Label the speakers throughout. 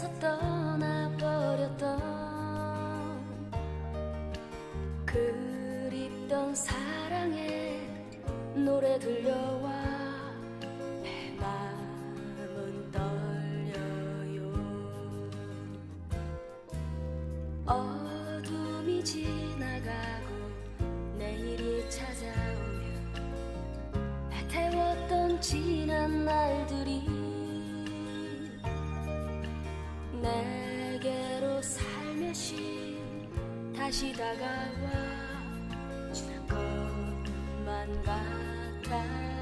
Speaker 1: 내게서 떠나버렸던 그립던 사랑의 노래 들려와 내 마음은 떨려요. 어둠이 지나가고 내일이 찾아오면 태웠던 지 다시 다가와 줄 것만 같아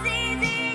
Speaker 1: 지워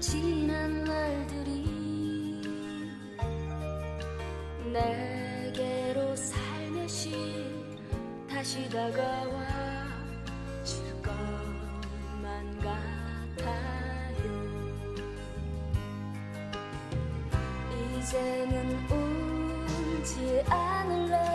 Speaker 1: 지난 날들이 내게로 살며시 다시 다가와 질 것만 같아요. 이제는 울지 않을래?